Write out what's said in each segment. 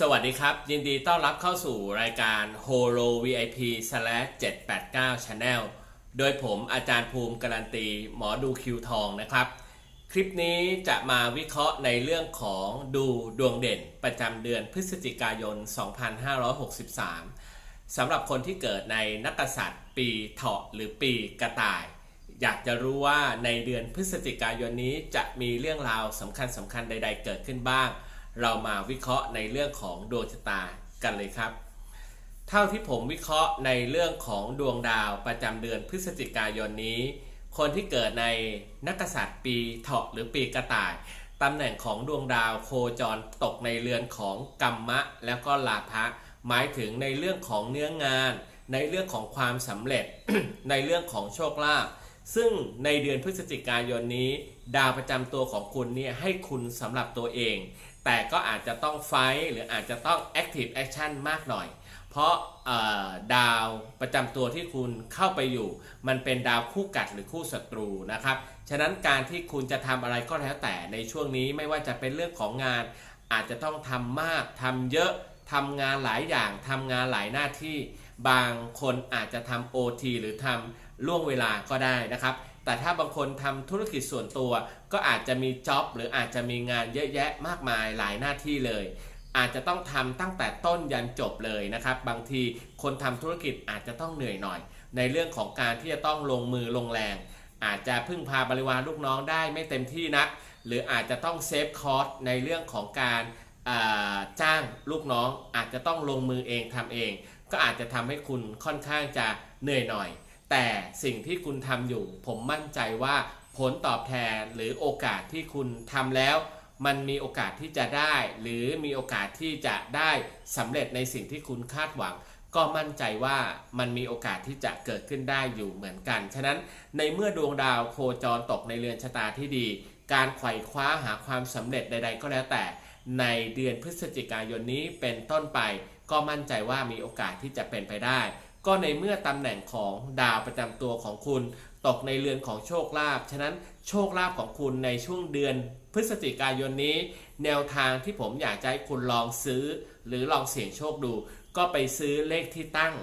สวัสดีครับ ยินดีต้อนรับเข้าสู่รายการ Holo VIP 789 Channel โดยผมอาจารย์ภูมิการันตี หมอดูคิวทองนะครับ คลิปนี้จะมาวิเคราะห์ในเรื่องของดูดวงเด่นประจำเดือนพฤศจิกายน 2563 สำหรับคนที่เกิดในนักษัตริย์ ปีเถาะหรือปีกระต่าย อยากจะรู้ว่าในเดือนพฤศจิกายนนี้จะมีเรื่องราวสำคัญสำคัญใด ๆ เกิดขึ้นบ้าง เรามาวิเคราะห์ในเรื่องของดวงชะตากันเลยครับ เท่าที่ผมวิเคราะห์ในเรื่องของดวงดาวประจำเดือนพฤศจิกายนนี้ คนที่เกิดในนักกษัตริย์ปีเถาะหรือปีกระต่ายตำแหน่งของดวงดาวโคจรตกในเรือนของกรรมะ แล้วก็ลาภะหมายถึงในเรื่องของเนื้องาน ในเรื่องของความสำเร็จ ในเรื่องของโชคลาภซึ่งในเดือนพฤศจิกายนนี้ ดาวประจำตัวของคุณเนี่ยให้คุณสำหรับตัวเอง แต่ก็อาจจะต้องไฟท์หรืออาจจะต้อง active action มากหน่อย เพราะดาวประจำตัวที่คุณเข้าไปอยู่ มันเป็นดาวคู่กัดหรือคู่ศัตรูนะครับ ฉะนั้นการที่คุณจะทำอะไรก็แล้วแต่ในช่วงนี้ไม่ว่าจะเป็นเรื่องของงาน อาจจะต้องทำมากทำเยอะทำงานหลายอย่างทำงานหลายหน้าที่ บางคนอาจจะทำ OT หรือทำล่วงเวลาก็ได้นะครับ แต่ถ้าบางคนทำธุรกิจส่วนตัว ก็อาจจะมีจ็อบหรืออาจจะมีงานเยอะแยะมากมายหลายหน้าที่เลย อาจจะต้องทำตั้งแต่ต้นยันจบเลยนะครับ บางทีคนทำธุรกิจอาจจะต้องเหนื่อยหน่อย ในเรื่องของการที่จะต้องลงมือลงแรง อาจจะพึ่งพาบริวารลูกน้องได้ไม่เต็มที่นักหรืออาจจะต้องเซฟคอสในเรื่องของการจ้างลูกน้องอาจจะต้องลงมือเองทำเอง ก็อาจจะทำให้คุณค่อนข้างจะเหนื่อยหน่อย แต่สิ่งที่คุณทำอยู่ ผมมั่นใจว่าผลตอบแทนหรือโอกาสที่คุณทำแล้ว มันมีโอกาสที่จะได้ หรือมีโอกาสที่จะได้สำเร็จในสิ่งที่คุณคาดหวัง ก็มั่นใจว่ามันมีโอกาสที่จะเกิดขึ้นได้อยู่เหมือนกัน ฉะนั้นในเมื่อดวงดาวโคจรตกในเรือนชะตาที่ดี การไขว่คว้าหาความสำเร็จใด ๆ ก็แล้วแต่ ในเดือนพฤศจิกายนนี้เป็นต้นไป ก็มั่นใจว่ามีโอกาสที่จะเป็นไปได้ ก็ในเมื่อตำแหน่งของดาวประจำตัวของคุณ ตกในเรือนของโชคลาภฉะนั้นโชคลาภของคุณในช่วงเดือน พฤศจิกายนนี้ แนวทางที่ผมอยากจะให้คุณลองซื้อ หรือลองเสี่ยงโชคดู ก็ไปซื้อเลขที่ตั้ง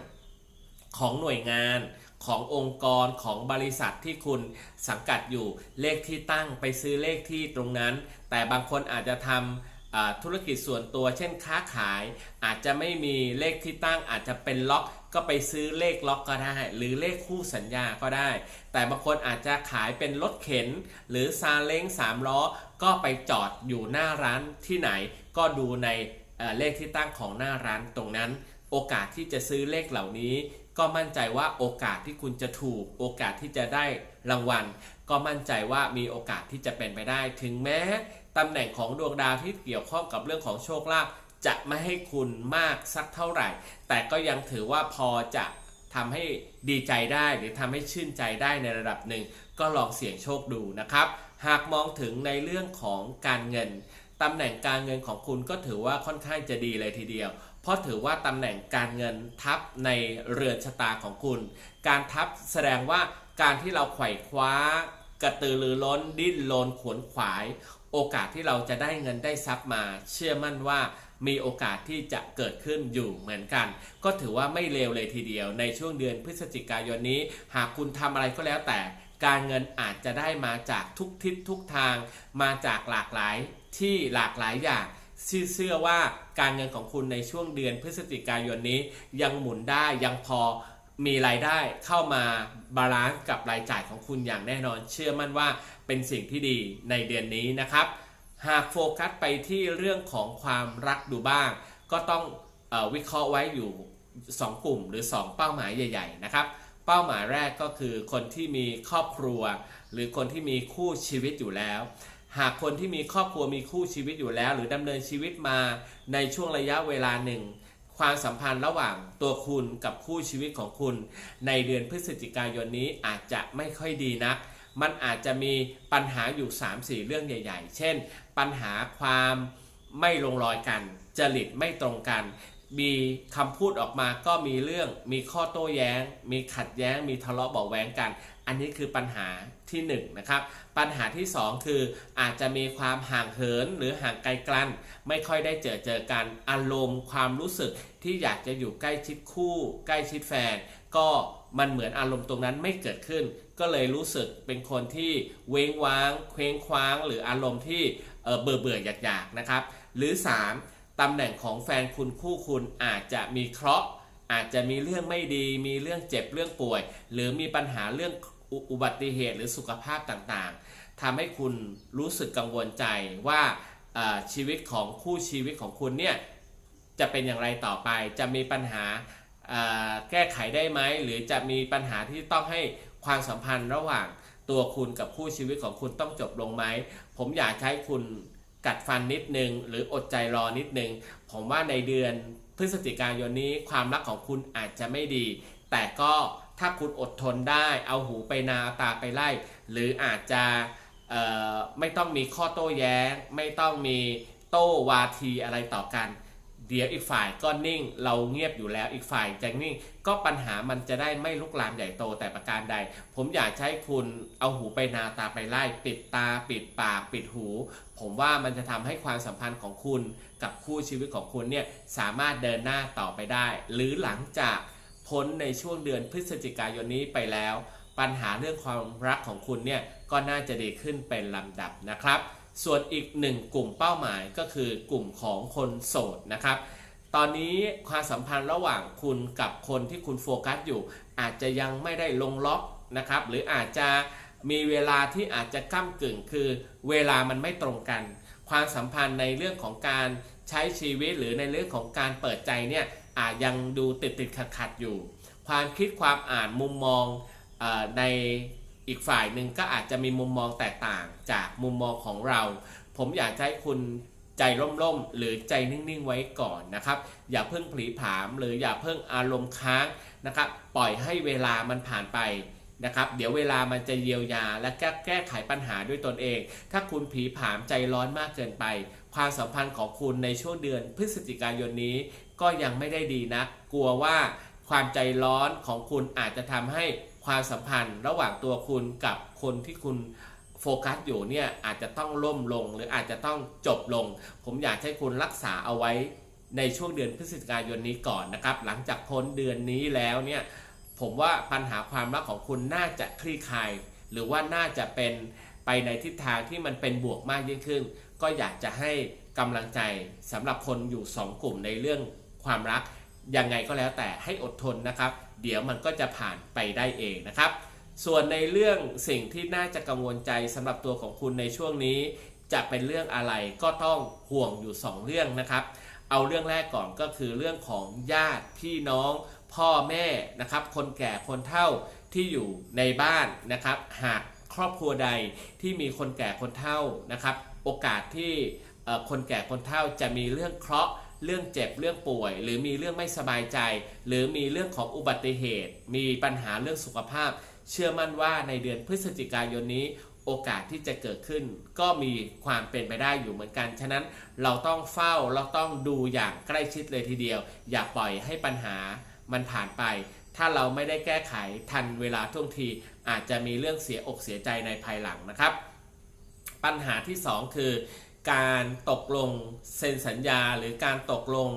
ของหน่วยงานขององค์กรของบริษัทที่คุณสังกัดอยู่เลขที่ตั้งไปซื้อเลขที่ตรงนั้น แต่บางคนอาจจะทำอ่า ธุรกิจส่วนตัว เช่นค้าขาย อาจจะไม่มีเลขที่ตั้งอาจจะเป็นล็อกก็ไปซื้อเลขล็อกก็ได้ หรือเลขคู่สัญญาก็ได้ แต่บางคนอาจจะขายเป็นรถเข็น หรือซาเล้งสามล้อ ก็ไปจอดอยู่หน้าร้านที่ไหน ก็ดูในเเลขที่ตั้งของหน้าร้านตรงนั้น โอกาสที่จะซื้อเลขเหล่านี้ ก็มั่นใจว่าโอกาสที่คุณจะถูก โอกาสที่จะได้รางวัล ก็มั่นใจว่ามีโอกาสที่จะเป็นไปได้ถึงแม้ ตำแหน่งของดวงดาวที่เกี่ยวข้องกับเรื่องของโชคลาภจะไม่ให้คุณมากสักเท่าไหร่ แต่ก็ยังถือว่าพอจะทำให้ดีใจได้หรือทำให้ชื่นใจได้ในระดับหนึ่ง ก็ลองเสี่ยงโชคดูนะครับ หากมองถึงในเรื่องของการเงินตำแหน่งการเงินของคุณก็ถือว่าค่อนข้างจะดีเลยทีเดียว เพราะถือว่าตำแหน่งการเงินทับในเรือนชะตาของคุณ การทับแสดงว่าการที่เราไขว่คว้า กระตือรือร้นดิ้นรนขวนขวาย โอกาสที่เราจะได้เงินได้ทรัพย์มา เชื่อมั่นว่ามีโอกาสที่จะเกิดขึ้นอยู่เหมือนกัน ก็ถือว่าไม่เลวเลยทีเดียว ในช่วงเดือนพฤศจิกายนนี้ หากคุณทำอะไรก็แล้วแต่ การเงินอาจจะได้มาจากทุกทิศทุกทาง มาจากหลากหลายที่หลากหลายอย่างเชื่อว่าการเงินของคุณในช่วงเดือนพฤศจิกายนนี้ยังหมุนได้ยังพอ มีรายได้เข้ามาบาลานซ์กับรายจ่ายของคุณอย่างแน่นอน เชื่อมั่นว่าเป็นสิ่งที่ดีในเดือนนี้นะครับ หากโฟกัสไปที่เรื่องของความรักดูบ้าง ก็ต้องออวิเคราะห์ไว้อยู่ 2 กลุ่มหรือ 2 เป้าหมายใหญ่ ๆ นะครับ เป้าหมายแรกก็คือคนที่มีครอบครัว หรือคนที่มีคู่ชีวิตอยู่แล้ว หากคนที่มีครอบครัวมีคู่ชีวิตอยู่แล้ว หรือดำเนินชีวิตมาในช่วงระยะเวลาหนึ่ง ความสัมพันธ์ระหว่างตัวคุณกับคู่ชีวิตของคุณ ในเดือนพฤศจิกายนนี้อาจจะไม่ค่อยดีนัก มันอาจจะมีปัญหาอยู่ 3-4 เรื่องใหญ่ ๆ เช่น ปัญหาความไม่ลงรอยกัน จริตไม่ตรงกัน มีคำพูดออกมาก็มีเรื่อง มีข้อโต้แย้ง มีขัดแย้ง มีทะเลาะเบาะแว้งกัน อันนี้คือปัญหาที่1นงนะครับ ปัญหาที่ 2 คืออาจจะมีความห่างเหินหรือห่างไกลกัน ไม่ค่อยได้เจอเจอกัน อารมณ์ความรู้สึก ที่อยากจะอยู่ใกล้ชิดคู่ ใกล้ชิดแฟน ก็มันเหมือนอารมณ์ตรงนั้นไม่เกิดขึ้น ก็เลยรู้สึกเป็นคนที่เว้งว้าง เคว้งคว้าง หรืออารมณ์ที่เเบื่อเบื่ออยากอยากนะครับ หรือ 3ตำแหน่งของแฟนคุณคู่คุณอาจจะมีเคราะห์อาจจะมีเรื่องไม่ดี มีเรื่องเจ็บเรื่องป่วย หรือมีปัญหาเรื่องอุอุบัติเหตุหรือสุขภาพต่างๆทำให้คุณรู้สึกกังวลใจว่าชีวิตของคู่ชีวิตของคุณเนี่ย จะเป็นอย่างไรต่อไป จะมีปัญหาแก้ไขได้ไหมหรือจะมีปัญหาที่ต้องให้ความสัมพันธ์ระหว่างตัวคุณกับคู่ชีวิตของคุณต้องจบลงไหม ผมอยากให้คุณกัดฟันนิดนึง หรืออดใจรอนิดนึง ผมว่าในเดือนพฤศจิกายนนี้ความรักของคุณอาจจะไม่ดี แต่ก็ถ้าคุณอดทนได้เอาหูไปนาตาไปไล่ หรืออาจจะไม่ต้องมีข้อโต้แย้ง ไม่ต้องมีโต้วาทีอะไรต่อกัน เดี๋ยวอีกฝ่ายก็นิ่ง เราเงียบอยู่แล้วอีกฝ่ายจะนิ่ง ก็ปัญหามันจะได้ไม่ลุกลามใหญ่โตแต่ประการใด ผมอยากให้คุณเอาหูไปนาตาไปไล่ ปิดตา ปิดปาก ปิดหู ผมว่ามันจะทำให้ความสัมพันธ์ของคุณกับคู่ชีวิตของคุณเนี่ยสามารถเดินหน้าต่อไปได้ หรือหลังจากพ้นในช่วงเดือนพฤศจิกายนนี้ไปแล้ว ปัญหาเรื่องความรักของคุณเนี่ยก็น่าจะดีขึ้นเป็นลำดับนะครับ ส่วนอีกหนึ่งกลุ่มเป้าหมายก็คือกลุ่มของคนโสดนะครับ ตอนนี้ความสัมพันธ์ระหว่างคุณกับคนที่คุณโฟกัสอยู่ อาจจะยังไม่ได้ลงล็อกนะครับหรืออาจจะมีเวลาที่อาจจะก้ากึ่งคือเวลามันไม่ตรงกัน ความสัมพันธ์ในเรื่องของการใช้ชีวิตหรือในเรื่องของการเปิดใจเนี่ยอาจยังดูติดติดขัดขัดอยู่ ความคิดความอ่านมุมมองอใน อีกฝ่ายหนึ่งก็อาจจะมีมุมมองแตกต่างจากมุมมองของเรา ผมอยากให้คุณใจร่มๆ หรือใจนิ่งๆ ไว้ก่อนนะครับ อย่าเพิ่งผลีผามหรืออย่าเพิ่งอารมณ์ค้างนะครับ ปล่อยให้เวลามันผ่านไปนะครับ เดี๋ยวเวลามันจะเยียวยาและแก้แก้ไขปัญหาด้วยตนเอง ถ้าคุณผีผามใจร้อนมากเกินไป ความสัมพันธ์ของคุณในช่วงเดือนพฤศจิกายนนี้ ก็ยังไม่ได้ดีนะกลัวว่าความใจร้อนของคุณอาจจะทำให้ ความสัมพันธ์ระหว่างตัวคุณกับคนที่คุณโฟกัสอยู่เนี่ยอาจจะต้องล่มลง หรืออาจจะต้องจบลง ผมอยากให้คุณรักษาเอาไว้ในช่วงเดือนพฤศจิกายนนี้ก่อนนะครับ หลังจากพ้นเดือนนี้แล้วเนี่ยผมว่าปัญหาความรักของคุณน่าจะคลี่คลาย หรือว่าน่าจะเป็นไปในทิศทางที่มันเป็นบวกมากยิ่งขึ้น ก็อยากจะให้กำลังใจสำหรับคนอยู่ 2 กลุ่มในเรื่องความรักยังไงก็แล้วแต่ให้อดทนนะครับ เดี๋ยวมันก็จะผ่านไปได้เองนะครับ ส่วนในเรื่องสิ่งที่น่าจะกังวลใจสำหรับตัวของคุณในช่วงนี้ จะเป็นเรื่องอะไรก็ต้องห่วงอยู่ 2 เรื่องนะครับ เอาเรื่องแรกก่อนก็คือเรื่องของญาติพี่น้องพ่อแม่นะครับ คนแก่คนเฒ่าที่อยู่ในบ้านนะครับ หากครอบครัวใดที่มีคนแก่คนเฒ่านะครับ โอกาสที่คนแก่คนเฒ่าจะมีเรื่องเคราะห์ เรื่องเจ็บเรื่องป่วย หรือมีเรื่องไม่สบายใจ หรือมีเรื่องของอุบัติเหตุ มีปัญหาเรื่องสุขภาพ เชื่อมั่นว่าในเดือนพฤศจิกายนนี้โอกาสที่จะเกิดขึ้น ก็มีความเป็นไปได้อยู่เหมือนกัน ฉะนั้นเราต้องเฝ้าเราต้องดูอย่างใกล้ชิดเลยทีเดียว อย่าปล่อยให้ปัญหามันผ่านไป ถ้าเราไม่ได้แก้ไขทันเวลาท่วงที อาจจะมีเรื่องเสียอกเสียใจในภายหลังนะครับ ปัญหาที่ 2 คือ การตกลงเซ็นสัญญา หรือการตกลง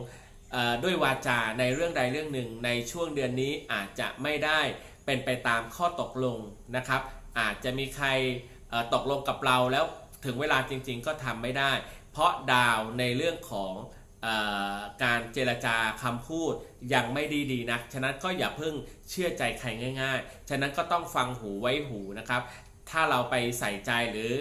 ด้วยวาจาในเรื่องใดเรื่องหนึ่ง ในช่วงเดือนนี้อาจจะไม่ได้เป็นไปตามข้อตกลงนะครับ อาจจะมีใครตกลงกับเราแล้วถึงเวลาจริงๆก็ทำไม่ได้ เพราะดาวในเรื่องของอการเจรจาคำพูดยังไม่ดีดีนะฉะนั้นก็อย่าเพิ่งเชื่อใจใครง่าย ๆ ฉะนั้นก็ต้องฟังหูไว้หูนะครับ ถ้าเราไปใส่ใจหรือ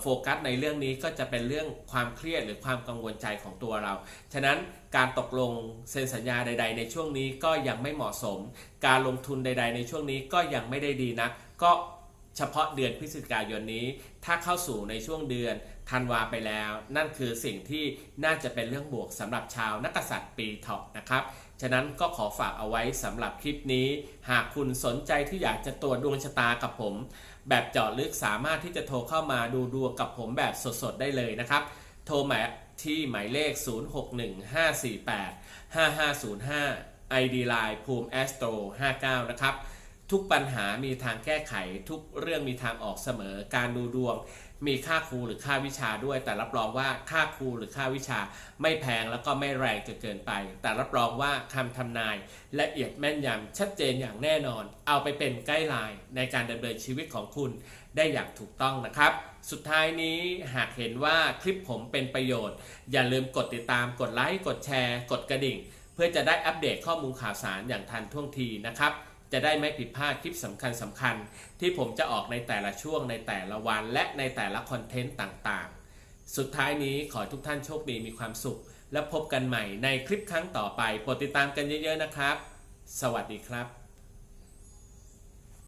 โฟกัสในเรื่องนี้ก็จะเป็นเรื่องความเครียดหรือความกังวลใจของตัวเรา ฉะนั้นการตกลงเซ็นสัญญาใด ๆ ในช่วงนี้ก็ยังไม่เหมาะสม การลงทุนใด ๆ ในช่วงนี้ก็ยังไม่ได้ดีนะก็เฉพาะเดือนพฤศจิกายนนี้ ถ้าเข้าสู่ในช่วงเดือน ธันวาไปแล้ว นั่นคือสิ่งที่น่าจะเป็นเรื่องบวกสำหรับชาวนักษัตริย์ปีเถาะนะครับ ฉะนั้นก็ขอฝากเอาไว้สำหรับคลิปนี้ หากคุณสนใจที่อยากจะตรวจดวงชะตากับผม แบบเจาะลึกสามารถที่จะโทรเข้ามาดูดวงกับผมแบบสดๆได้เลยนะครับ โทรมาที่หมายเลข 0615485505 ID Line ภูมิแอสโตร59 นะครับ ทุกปัญหามีทางแก้ไข ทุกเรื่องมีทางออกเสมอ การดูดวง มีค่าครูหรือค่าวิชาด้วย แต่รับรองว่าค่าครูหรือค่าวิชา ไม่แพงแล้วก็ไม่แรงจนเกินไป แต่รับรองว่าคำทำนายละเอียดแม่นยำชัดเจนอย่างแน่นอน เอาไปเป็นไกด์ไลน์ในการดำเนินชีวิตของคุณได้อย่างถูกต้องนะครับ สุดท้ายนี้หากเห็นว่าคลิปผมเป็นประโยชน์ อย่าลืมกดติดตามกดไลค์กดแชร์ กดกระดิ่ง เพื่อจะได้อัปเดตข้อมูลข่าวสารอย่างทันท่วงทีนะครับ จะได้ไม่ผิดพลาดคลิปสำคัญสำคัญที่ผมจะออกในแต่ละช่วงในแต่ละวันและในแต่ละคอนเทนต์ต่างๆ สุดท้ายนี้ขอทุกท่านโชคดีมีความสุข และพบกันใหม่ในคลิปครั้งต่อไปโปรดติดตามกันเยอะๆนะครับ สวัสดีครับ